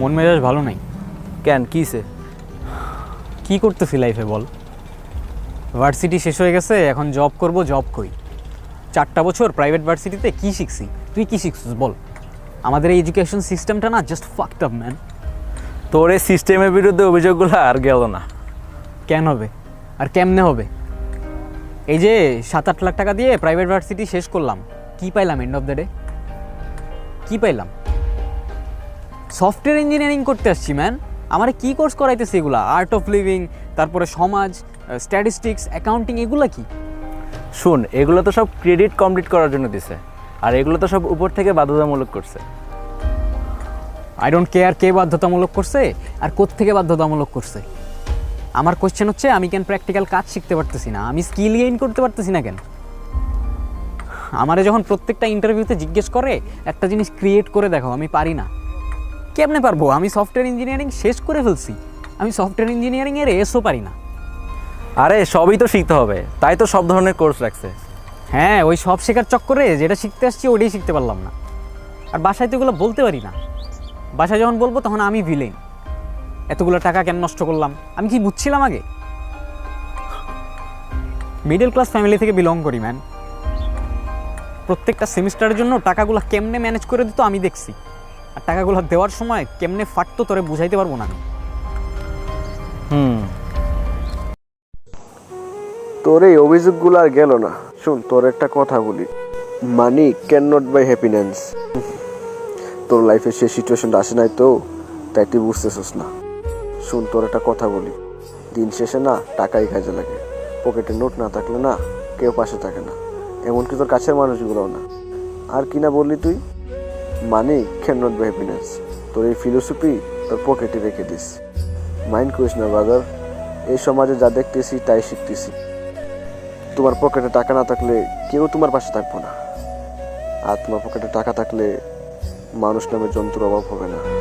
মন মেজাজ ভালো নাই। কেন কিসে কি করতেছি লাইফে বল? ভার্সিটি শেষ হয়ে গেছে এখন জব করব জব করি। চারটা বছর প্রাইভেট ভার্সিটিতে কি শিখছি? তুই কি শিখছিস বল? আমাদের এই এডুকেশন সিস্টেমটা না জাস্ট ফাকড আপ ম্যান তোর এই সিস্টেমের বিরুদ্ধে অভিযোগগুলো আর গেল না। কেন হবে? আর কেমনে হবে? এই যে সাত আট লাখ টাকা দিয়ে প্রাইভেট ভার্সিটি শেষ করলাম কি পাইলাম এন্ড অফ দ্য ডে কি পাইলাম? সফটওয়্যার ইঞ্জিনিয়ারিং করতে আসছি ম্যান আমার কি কোর্স করাইতেছে এগুলা? আর্ট অফ লিভিং তারপরে সমাজ স্ট্যাটিস্টিক্স অ্যাকাউন্টিং এগুলা কি? শুন এগুলো তো সব ক্রেডিট কমপ্লিট করার জন্য দিছে আর এগুলো তো সব উপর থেকে বাধ্যতামূলক করছে। আই ডোন্ট কেয়ার কে বাধ্যতামূলক করছে আর থেকে বাধ্যতামূলক করছে। আমার কোশ্চেন হচ্ছে আমি কেন প্র্যাকটিক্যাল কাজ শিখতে পারতেছি না? আমি স্কিল গেইন করতে পারতেছি না কেন? আমারে যখন প্রত্যেকটা ইন্টারভিউতে জিজ্ঞেস করে একটা জিনিস ক্রিয়েট করে দেখো আমি পারি না। কেমনে পারব? আমি সফটওয়্যার ইঞ্জিনিয়ারিং শেষ করে ফেলছি। আমি সফটওয়্যার ইঞ্জিনিয়ারিংয়ের এসও পারি না। আরে সবই তো শিখতে হবে। তাই তো সব ধরনের কোর্স রাখছে। হ্যাঁ ওই সব শেখার চক্করে যেটা শিখতে আসছি ওটাই শিখতে পারলাম না। আর বাসায় তো এগুলো বলতে পারি না। বাসায় যখন বলব তখন আমি ভিলেন এতগুলো টাকা কেন নষ্ট করলাম? আমি কি বুঝছিলাম আগে? মিডল ক্লাস ফ্যামিলি থেকে বিলং করি ম্যান প্রত্যেকটা সেমিস্টারের জন্য টাকাগুলো কেমনে ম্যানেজ করে দিত আমি দেখছি। আর টাকাগুলো দেওয়ার সময় কেমনে ফাটতো তোরে বুঝাইতে পারব না হুম। তোর এই অভিযোগগুলো আর গেল না। শুন তোর একটা কথা বলি। Money can not buy happiness তোর লাইফে সে সিচুয়েশনটা আসে নাই তো তাই তুই বুঝতেছিস না। শুন তোর একটা কথা বলি। দিন শেষে না টাকাই কাজে লাগে। পকেটে নোট না থাকলে না কেউ পাশে থাকে না। এমনকি তোর কাছের মানুষগুলোও না। আর কি না বললি তুই? Money can not buy happiness তোর এই ফিলোসফি তোর পকেটে রেখে দিস। মাইন্ড করিস না ব্রাদার এই সমাজে যা দেখতেছি, তাই শিখতেছি। তোমার পকেটে টাকা না থাকলে কেউ তোমার পাশে থাকব না। আর তোমার পকেটে টাকা থাকলে মানুষ নামে জন্তুর অভাব হবে না।